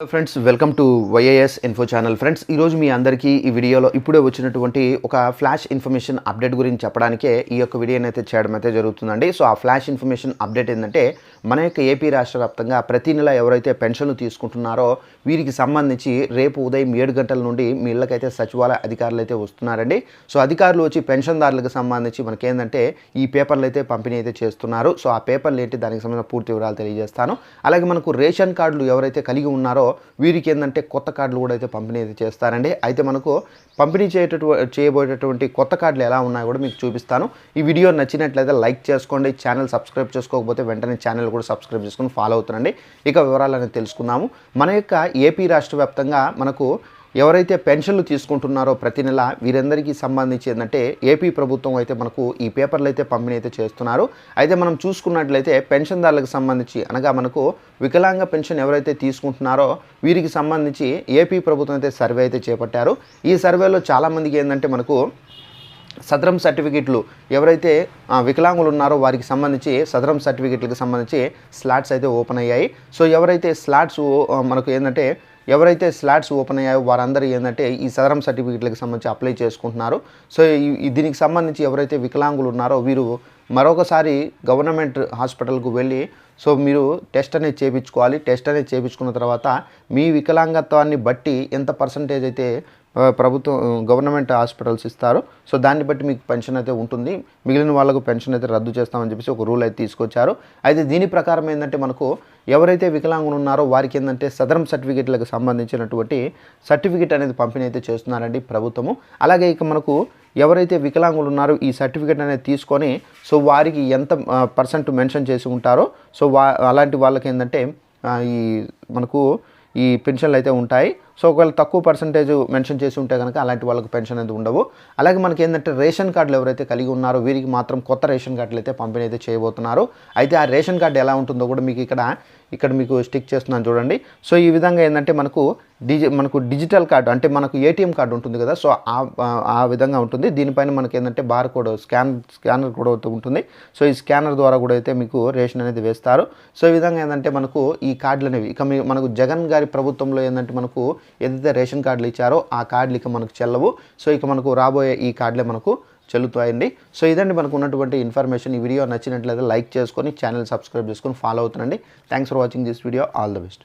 Friends welcome to Y A S info channel friends ఈరోజు మీ అందరికీ ఈ వీడియోలో ఇప్పుడే వచ్చినటువంటి ఒక ఫ్లాష్ ఇన్ఫర్మేషన్ అప్డేట్ గురించి చెప్పడానికే ఈ యొక్క వీడియోని అయితే చేయడం అయితే జరుగుతుందండి. సో ఆ ఫ్లాష్ ఇన్ఫర్మేషన్ అప్డేట్ ఏంటంటే మన యొక్క ఏపీ రాష్ట్ర వ్యాప్తంగా ప్రతి నెల ఎవరైతే పెన్షన్లు తీసుకుంటున్నారో వీరికి సంబంధించి రేపు ఉదయం ఏడు గంటల నుండి మీ ఇళ్ళకైతే సచివాలయ అధికారులు అయితే వస్తున్నారండి. సో అధికారులు వచ్చి పెన్షన్దారులకు సంబంధించి మనకేంటంటే ఈ పేపర్లు అయితే పంపిణీ అయితే చేస్తున్నారు. సో ఆ పేపర్లు ఏంటి దానికి సంబంధించిన పూర్తి వివరాలు తెలియజేస్తాను. అలాగే మనకు రేషన్ కార్డులు ఎవరైతే కలిగి ఉన్నారో వీరికి ఏంటంటే కొత్త కార్డులు కూడా అయితే పంపిణీ అయితే చేస్తారండి. అయితే మనకు పంపిణీ చేయటటువంటి చేయబోయేటటువంటి కొత్త కార్డులు ఎలా ఉన్నాయో కూడా మీకు చూపిస్తాను. ఈ వీడియో నచ్చినట్లయితే లైక్ చేసుకోండి ఛానల్ సబ్స్క్రైబ్ చేసుకోకపోతే వెంటనే ఛానల్ కూడా సబ్స్క్రైబ్ చేసుకుని ఫాలో అవుతారండి ఇక వివరాలు అనేది తెలుసుకుందాము. మన యొక్క ఏపీ రాష్ట్ర వ్యాప్తంగా మనకు ఎవరైతే పెన్షన్లు తీసుకుంటున్నారో ప్రతి నెల వీరందరికీ సంబంధించి ఏంటంటే ఏపీ ప్రభుత్వం అయితే మనకు ఈ పేపర్లు అయితే పంపిణీ అయితే చేస్తున్నారు. అయితే మనం చూసుకున్నట్లయితే పెన్షన్దారులకు సంబంధించి అనగా మనకు వికలాంగ పెన్షన్ ఎవరైతే తీసుకుంటున్నారో వీరికి సంబంధించి ఏపీ ప్రభుత్వం అయితే సర్వే అయితే చేపట్టారు. ఈ సర్వేలో చాలామందికి ఏంటంటే మనకు సదరం సర్టిఫికెట్లు ఎవరైతే వికలాంగులు ఉన్నారో వారికి సంబంధించి సదరం సర్టిఫికెట్లకు సంబంధించి స్లాట్స్ అయితే ఓపెన్ అయ్యాయి. సో ఎవరైతే స్లాట్స్ మనకు ఏంటంటే ఎవరైతే స్లాట్స్ ఓపెన్ అయ్యాయో వారందరూ ఏంటంటే ఈ సదరం సర్టిఫికెట్లకు సంబంధించి అప్లై చేసుకుంటున్నారు. సో ఈ- ఈ దీనికి సంబంధించి ఎవరైతే వికలాంగులు ఉన్నారో వీరు మరొకసారి గవర్నమెంట్ హాస్పిటల్కు వెళ్ళి సో మీరు టెస్ట్ అనేది చేయించుకోవాలి. టెస్ట్ అనేది చేయించుకున్న తర్వాత మీ వికలాంగత్వాన్ని బట్టి ఎంత పర్సంటేజ్ అయితే ప్రభుత్వం గవర్నమెంట్ హాస్పిటల్స్ ఇస్తారు. సో దాన్ని బట్టి మీకు పెన్షన్ అయితే ఉంటుంది. మిగిలిన వాళ్ళకు పెన్షన్ అయితే రద్దు చేస్తామని చెప్పేసి ఒక రూల్ అయితే తీసుకొచ్చారు. అయితే దీని ప్రకారం ఏంటంటే మనకు ఎవరైతే వికలాంగులు ఉన్నారో వారికి ఏంటంటే సదరం సర్టిఫికేట్లకు సంబంధించినటువంటి సర్టిఫికేట్ అనేది పంపిణీ అయితే చేస్తున్నారండి ప్రభుత్వము. అలాగే ఇక మనకు ఎవరైతే వికలాంగులు ఉన్నారో ఈ సర్టిఫికేట్ అనేది తీసుకొని సో వారికి ఎంత పర్సెంట్ మెన్షన్ చేసి ఉంటారో సో వా అలాంటి వాళ్ళకి ఏంటంటే ఈ మనకు ఈ పెన్షన్లు అయితే ఉంటాయి. సో ఒకవేళ తక్కువ పర్సంటేజ్ మెన్షన్ చేసి ఉంటే కనుక అలాంటి వాళ్ళకి పెన్షన్ అనేది ఉండవు. అలాగే మనకి ఏంటంటే రేషన్ కార్డులు ఎవరైతే కలిగి ఉన్నారో వీరికి మాత్రం కొత్త రేషన్ కార్డులు అయితే పంపిణీ అయితే చేయబోతున్నారు. అయితే ఆ రేషన్ కార్డు ఎలా ఉంటుందో కూడా మీకు ఇక్కడ ఇక్కడ మీకు స్టిక్ చేస్తున్నాను చూడండి. సో ఈ విధంగా ఏంటంటే మనకు డిజి మనకు డిజిటల్ కార్డు అంటే మనకు ఏటీఎం కార్డు ఉంటుంది కదా. సో ఆ- ఆ- విధంగా ఉంటుంది. దీనిపైన మనకి ఏంటంటే బార్ కోడ్ స్కాన్ స్కానర్ కూడా అయితే ఉంటుంది. సో ఈ స్కానర్ ద్వారా కూడా అయితే మీకు రేషన్ అనేది వేస్తారు. సో ఈ విధంగా ఏంటంటే మనకు ఈ కార్డులు అనేవి ఇక మనకు జగన్ గారి ప్రభుత్వంలో ఏంటంటే మనకు ఏదైతే రేషన్ కార్డులు ఇచ్చారో ఆ కార్డులు ఇక మనకు చెల్లవు. సో ఇక మనకు రాబోయే ఈ కార్డులే మనకు చెల్లుతాయండి. సో ఇదండి మనకు ఉన్నటువంటి ఇన్ఫర్మేషన్. ఈ వీడియో నచ్చినట్లయితే లైక్ చేసుకొని ఛానల్ సబ్స్క్రైబ్ చేసుకొని follow అవుతుండండి. Thanks for watching this video all the best